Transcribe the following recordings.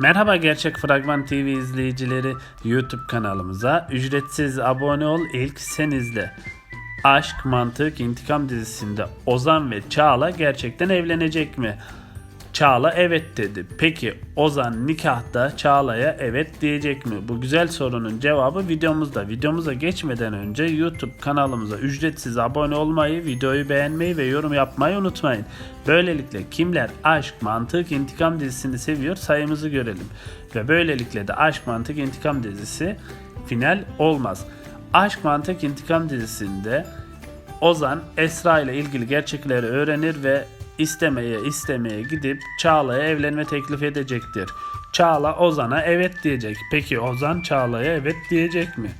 Merhaba Gerçek Fragman TV izleyicileri YouTube kanalımıza ücretsiz abone ol ilk sen izle. Aşk, Mantık, İntikam dizisinde Ozan ve Çağla gerçekten evlenecek mi? Çağla evet dedi. Peki Ozan nikahta Çağla'ya evet diyecek mi? Bu güzel sorunun cevabı videomuzda. Videomuza geçmeden önce YouTube kanalımıza ücretsiz abone olmayı, videoyu beğenmeyi ve yorum yapmayı unutmayın. Böylelikle kimler Aşk, Mantık, İntikam dizisini seviyor sayımızı görelim. Ve böylelikle de Aşk, Mantık, İntikam dizisi final olmaz. Aşk, Mantık, İntikam dizisinde Ozan Esra ile ilgili gerçekleri öğrenir ve istemeye istemeye gidip Çağla'ya evlenme teklif edecektir. Çağla Ozan'a evet diyecek. Peki Ozan Çağla'ya evet diyecek mi?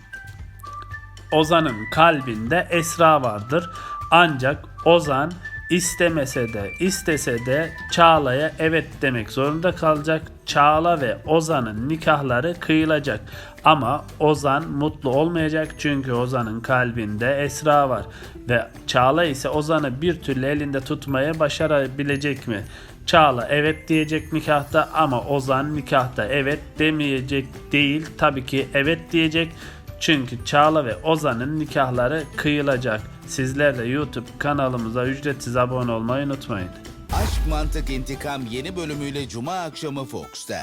Ozan'ın kalbinde Esra vardır. Ancak Ozan istemese de istese de Çağla'ya evet demek zorunda kalacak. Çağla ve Ozan'ın nikahları kıyılacak. Ama Ozan mutlu olmayacak çünkü Ozan'ın kalbinde Esra var. Ve Çağla ise Ozan'ı bir türlü elinde tutmaya başarabilecek mi? Çağla evet diyecek nikahta ama Ozan nikahta evet demeyecek değil. Tabii ki evet diyecek. Çünkü Çağla ve Ozan'ın nikahları kıyılacak. Sizler de YouTube kanalımıza ücretsiz abone olmayı unutmayın. Aşk Mantık İntikam yeni bölümüyle Cuma akşamı Fox'ta.